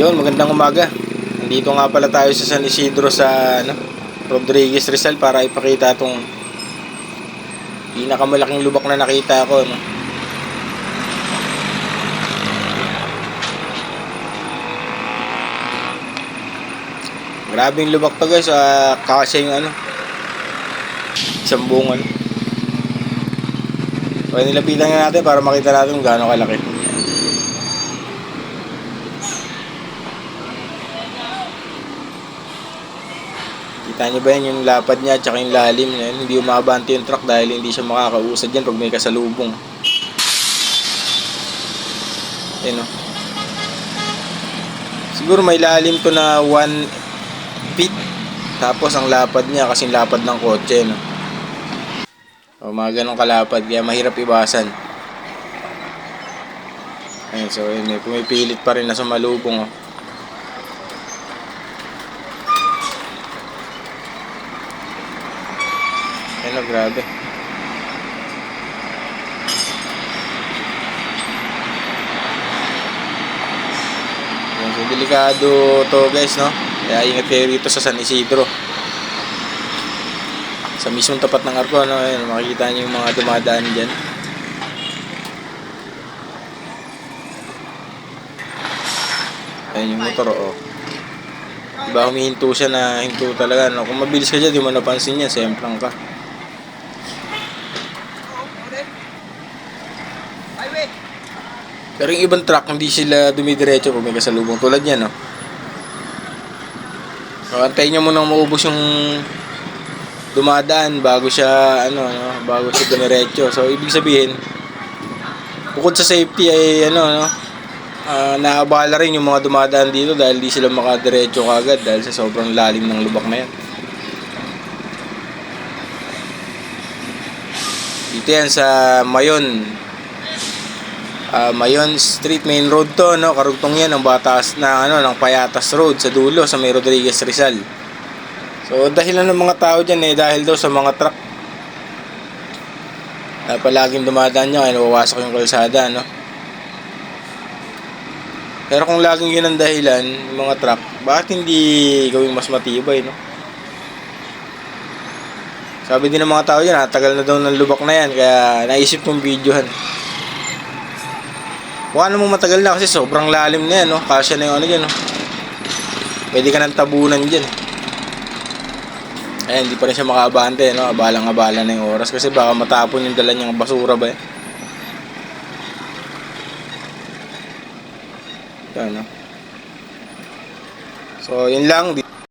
Yun, magandang umaga. Nandito nga pala tayo sa San Isidro sa ano, Rodriguez Rizal para ipakita itong pinakamalaking lubak na nakita ko. No? Grabing lubak to guys. Uh, kakasya yung ano, isang buong ano. Pwede nilapitan nga natin para makita natin gaano kalaki. Kita niyo ba yan yung lapad niya at saka yung lalim niya. Hindi umabante yung truck dahil hindi siya makakausad yan pag may kasalubong. Ayun o. Siguro may lalim to na 1 feet. Tapos ang lapad niya kasing lapad ng kotse. No? O mga ganong kalapad kaya mahirap ibasan. Ayun, so yun, pumipilit pa rin na sumalubong. Oh. Oh, grabe. Ayun, so delikado to guys, no? Kaya ingat kayo rito sa San Isidro. Sa mismong tapat ng arko, no? Ayun, makikita niyo yung mga dumadaan dyan. Ayun yung motor, oh. Diba humihinto siya na hinto talaga. No? Kung mabilis ka dyan, di mo napansin yan. Semplang ka. Pero yung ibang truck, hindi sila dumidiretso kung may kasalubong. Tulad yan, no? So, antayin nyo munang maubos yung dumadaan bago siya, ano, ano, bago siya dumiretso. So, ibig sabihin, bukod sa safety ay, ano, ano, ah, naabala rin yung mga dumadaan dito dahil di sila makadiretso kagad dahil sa sobrang lalim ng lubak na yan. Dito yan sa Mayon. Ah, Mayon Street Main Road to, no? Karugtong yan ng batas na ano ng Payatas Road sa dulo sa May Rodriguez Rizal. So dahilan ng mga tao diyan eh dahil daw sa mga truck na palaging dumadaan niya kaya nawawasak yung kalsada, no? Pero kung laging yun ang dahilan, yung mga truck, bakit hindi gawing mas matibay, no? Sabi din ng mga tao yan, ha, tagal na daw ng lubak na yan, kaya naisip kong videohan. Kung ano mo matagal na kasi sobrang lalim na yan, no? Kasya na yung ano dyan, no? Pwede ka ng tabunan dyan. Ayan, hindi pa rin siya makaabante, no? Abalang-abala na yung oras kasi baka matapon yung dala niyang basura ba, eh. Yan, no? So, yun lang.